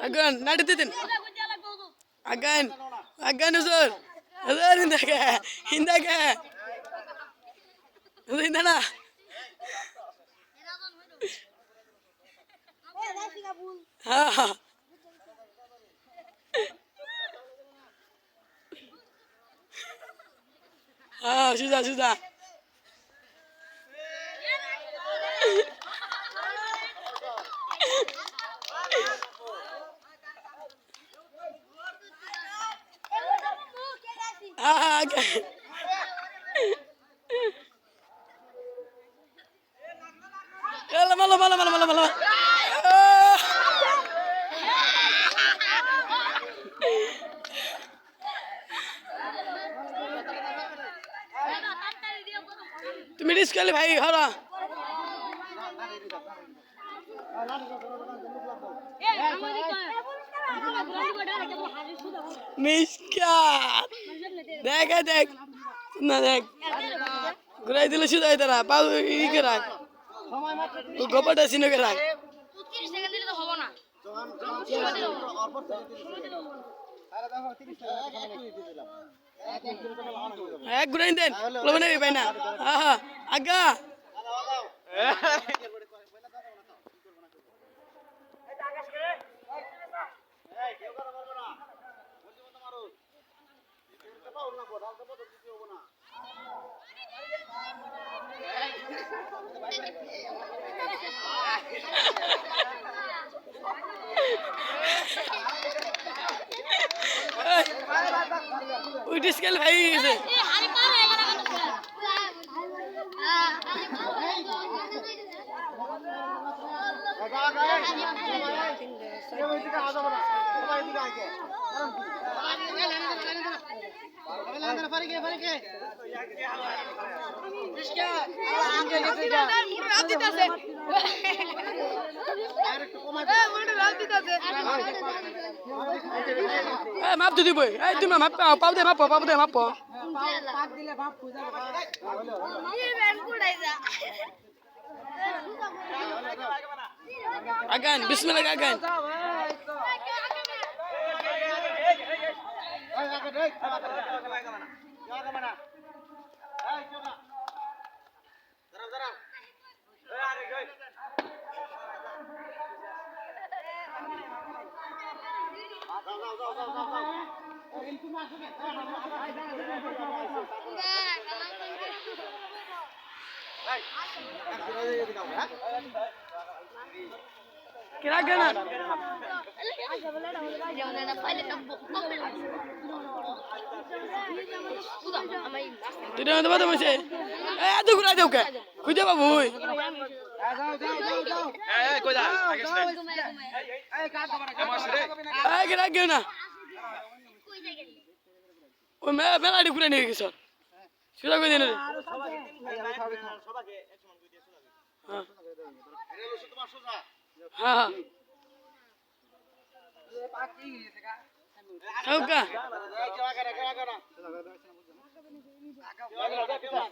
Agan, naditin. Agan, agan usur. Usur hindaka, hindaka. Hindana. Ha. Ha, sudah, sudah. Ha, Ah. তুমি ডিসকালে ভাই হরা মিসকাত দেখ দেখ না, দেখ। ঘুরাই দিলে শুধু তারা পাও ই করে রাখ গোপাটা সিনে করে রাখ এক ঘুরাই দেন। লবণ ভাই, না। আগা ওই ডিসকাল ভাই গেছে। এ মাপ তো দিবই এই তুমি মাপ পাও পাও দে মাপ পাও দে মাপ পাও আগান বিসমিল্লাহ আগান Hey, কিরা গানা তুই না বাদ মাসে এ এত ঘুরা দেও কে। খুঁজে বাবু ওই কিরা গেও না ওই মে মেলাডি ঘুরে নিয়ে গেছ সুদা কই দিন হ্যাঁ। হ্যাঁ। হ্যাঁ কা তোরা বাস ফালাই দিবা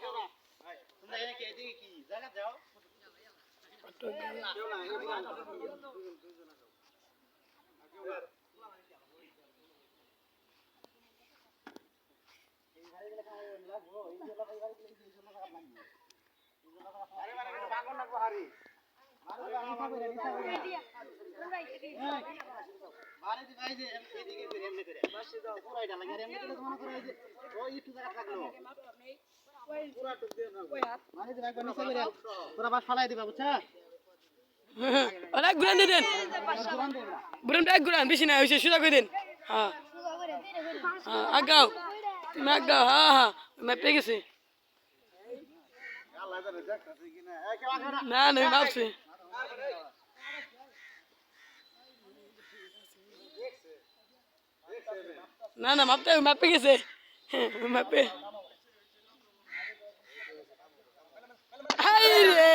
বুঝছা অনেক ঘুরান দিয়ে দেন ঘুরান এক ঘুরান বেশি না হয়েছে সুদা কই দিন হ্যাঁ হ্যাঁ আগাও তুমি আগাও হ্যাঁ হ্যাঁ ম্যাপে গেছে। না না ভাবছি। না না মাপতে মাপে গেছে। মাপে। হাই রে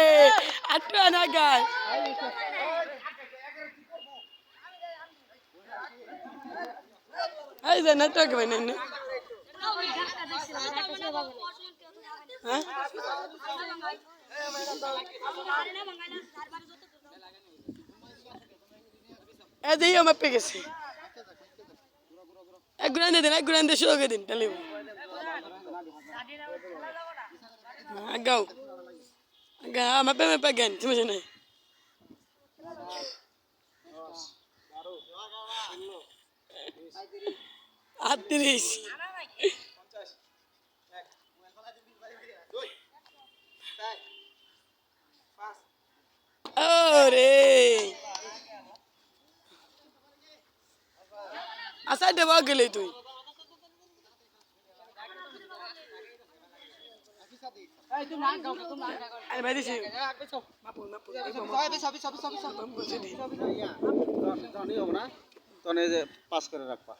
আটটা না গায় হ্যাঁ এ দিই, আমার পে গেছে। এক দিয়ে দিন, এক গুণান দিয়ে দিন তাহলে আগাও আগা আমার পে মে গেন সমস্যা নাই আটত্রিশ। ওরে আসাই দেবা গেলে তুই আরে ভাই দিছি মাপুন মাপুন মাপুন বলছি দি তখন এই যে পাস করে রাখবা